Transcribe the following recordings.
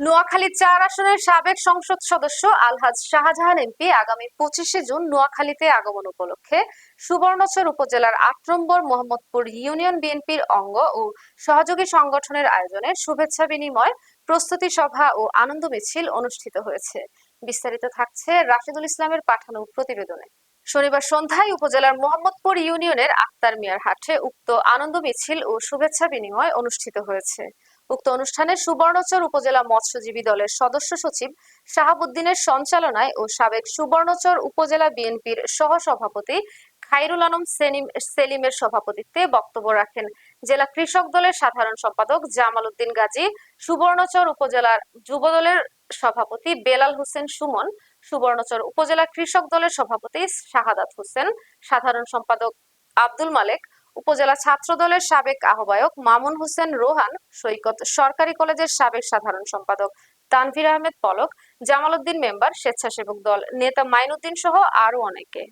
নোয়াখালী চার আসনের সাবেক সংসদ সদস্য আলহাজ শাহজাহান এমপি আগামী পঁচিশে জুন নোয়াখালীতে আগমন উপলক্ষে সুবর্ণচর উপজেলার আট নম্বর মোহাম্মদপুর ইউনিয়ন বিএনপির অঙ্গ ও সহযোগী সংগঠনের আয়োজনে শুভেচ্ছা বিনিময় প্রস্তুতি সভা ও আনন্দ মিছিল অনুষ্ঠিত হয়েছে। বিস্তারিত থাকছে রাশিদুল ইসলামের পাঠানো প্রতিবেদনে। শনিবার সন্ধ্যায় উপজেলার মোহাম্মদপুর ইউনিয়নের আক্তার মিয়ার হাটে উক্ত আনন্দ মিছিল ও শুভেচ্ছা বিনিময় অনুষ্ঠিত হয়েছে। উক্ত অনুষ্ঠানে সুবর্ণচর উপজেলা মৎস্যজীবী দলের সদস্য সচিব শাহাবুদ্দিনের সঞ্চালনায় ও সাবেক সুবর্ণচর উপজেলা বিএনপির সহ সভাপতি খাইরুল আলম সেলিম সেলিমের সভাপতিত্বে বক্তব্য রাখেন। জেলা কৃষক দলের সাধারণ সম্পাদক জামাল উদ্দিন গাজী, সুবর্ণচর উপজেলার যুবদলের সভাপতি বেলাল হোসেন সুমন, সুবর্ণচর উপজেলা কৃষক দলের সভাপতি শাহাদাত হোসেন, সাধারণ সম্পাদক আব্দুল মালেক উপজেলা ছাত্র দলের সাবেক আহ্বায়ক মামুন হোসেন রোহান, সৈকত সরকারি কলেজের সাবেক সাধারণ সম্পাদক তানভীর আহমেদ পলক জামাল উদ্দিন মেম্বার স্বেচ্ছাসেবক দল নেতা মাইনুদ্দিন সহ আরও অনেকে।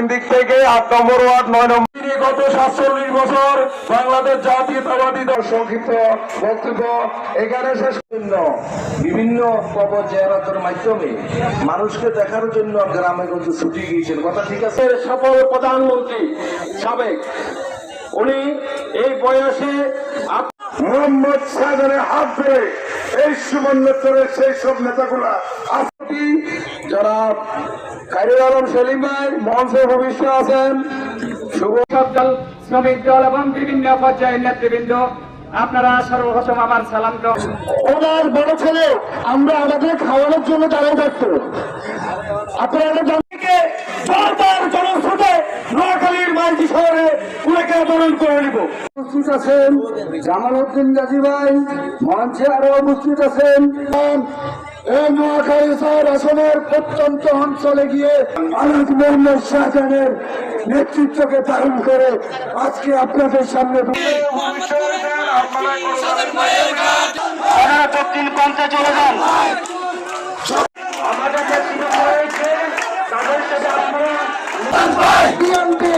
দক্ষিণ দিক থেকে আট নম্বর ওয়ার্ড নয় নম্বর গত সাতচল্লিশ বছর বাংলাদেশ জাতীয়তাবাদী দল সংক্ষিপ্ত বক্তব্য এখানে শেষ জন্য বিভিন্ন কবর জেয়ারতের মাধ্যমে মানুষকে দেখার জন্য গ্রামে গঞ্জে ছুটি গিয়েছেন কথা ঠিক আছে? সফল প্রধানমন্ত্রী সাবেক উনি এই বয়সে মোহাম্মদ শাহজাহানের হাত ধরে এই সুবর্ণচরের সেই সব নেতাগুলা যারা কারির আলম সেলিম ভাই মঞ্চে ভবিষ্য আছেন। শুভ দল শ্রমিক দল এবং বিভিন্ন পর্যায়ের নেতৃবৃন্দ আপনারা সর্বপ্রথম আমার সালাম ওনার বড় ছেলে আমরা আমাদের খাওয়ানোর জন্য দাঁড়িয়ে থাকতো আপনারা জানকে বারবার জনস্রোতে নোয়াখালীর মাইজি শহরে উনাকে করে নিব। উপস্থিত আছেন জামাল উদ্দিন গাজী ভাই মঞ্চে আরও উপস্থিত আছেন। নোয়াখালী শহর আসনের প্রত্যন্ত অঞ্চলে গিয়ে আলাদ মোহাম্মদ শাহজাহানের নেতৃত্বকে ধারণ করে আজকে আপনাদের সামনে দক্ষিণ প্রান্তে চলে যান। তাদের সাথে আপনারা বিএনপি